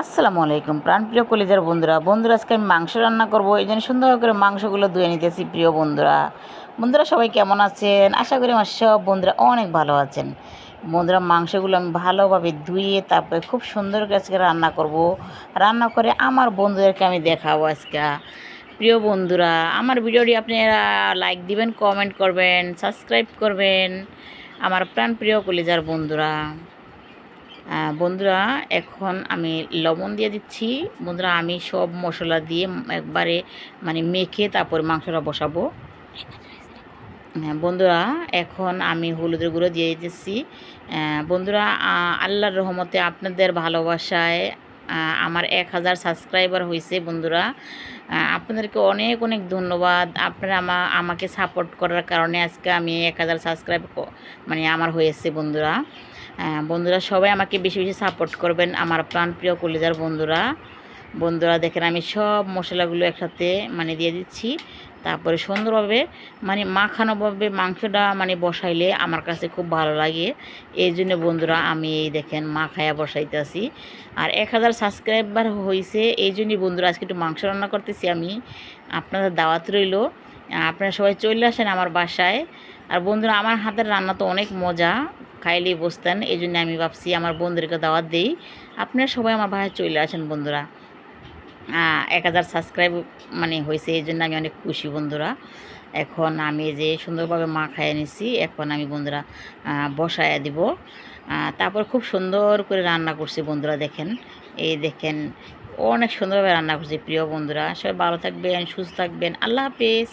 আসসালামু আলাইকুম, প্রাণপ্রিয় কলেজের বন্ধুরা। বন্ধুরা, আজকে আমি মাংস রান্না করব। এই জন্য সুন্দর করে মাংসগুলো ধুয়ে নিতেছি, প্রিয় বন্ধুরা। বন্ধুরা, সবাই কেমন আছেন? আশা করি আমার সব বন্ধুরা অনেক ভালো আছেন। বন্ধুরা, মাংসগুলো আমি ভালোভাবে ধুয়ে তারপরে খুব সুন্দর করে আজকে রান্না করব। রান্না করে আমার বন্ধুদেরকে আমি দেখাবো আজকে। প্রিয় বন্ধুরা, আমার ভিডিওটি আপনারা লাইক দিবেন, কমেন্ট করবেন, সাবস্ক্রাইব করবেন। আমার প্রাণপ্রিয় কলেজার বন্ধুরা। বন্ধুরা এখন আমি লবণ দিয়ে দিচ্ছি। বন্ধুরা আমি সব মশলা দিয়ে একবারে মানে মেখে তারপর মাংসটা বসাবো। হ্যাঁ, বন্ধুরা এখন আমি হলুদের গুঁড়ো দিয়ে দিচ্ছি। বন্ধুরা আল্লাহর রহমতে আপনাদের ভালোবাসায় আমার এক হাজার সাবস্ক্রাইবার হয়েছে বন্ধুরা। আপনাদেরকে অনেক অনেক ধন্যবাদ। আপনারা আমা, আমাকে সাপোর্ট করার কারণে আজকে আমি এক হাজার সাবস্ক্রাইব মানে আমার হয়েছে বন্ধুরা। বন্ধুরা, সবাই আমাকে বেশি বেশি সাপোর্ট করবেন আমার প্রাণপ্রিয় কলিজার বন্ধুরা। বন্ধুরা, দেখেন আমি সব মশলাগুলো একসাথে মানে দিয়ে দিচ্ছি। তারপরে সুন্দরভাবে মানে মাখানোভাবে মাংসটা মানে বসাইলে আমার কাছে খুব ভালো লাগে। এই জন্য বন্ধুরা আমি এই দেখেন মাখায়া বসাইতেছি। আর এক হাজার সাবস্ক্রাইবার হয়েছে এই জন্যই বন্ধুরা আজকে একটু মাংস রান্না করতেছি আমি। আপনাদের দাওয়াত রইল। আপনারা সবাই চলে আসেন আমার বাসায়। আর বন্ধুরা, আমার হাতের রান্না তো অনেক মজা খাইলেই বসতেন এই জন্য আমি ভাবছি আমার বন্ধুদেরকে দাওয়াত দিই। আপনারা সবাই আমার বাসায় চলে আসেন বন্ধুরা। এক হাজার সাবস্ক্রাইব মানে হয়েছে, এই জন্য আমি অনেক খুশি বন্ধুরা। এখন আমি যে সুন্দরভাবে মা খাইয়ে নিছি, এখন আমি বন্ধুরা বসায় দিব। তারপর খুব সুন্দর করে রান্না করছি বন্ধুরা, দেখেন। এই দেখেন, অনেক সুন্দরভাবে রান্না করছি, প্রিয় বন্ধুরা। সবাই ভালো থাকবেন, সুস্থ থাকবেন। আল্লাহ হাফেজ।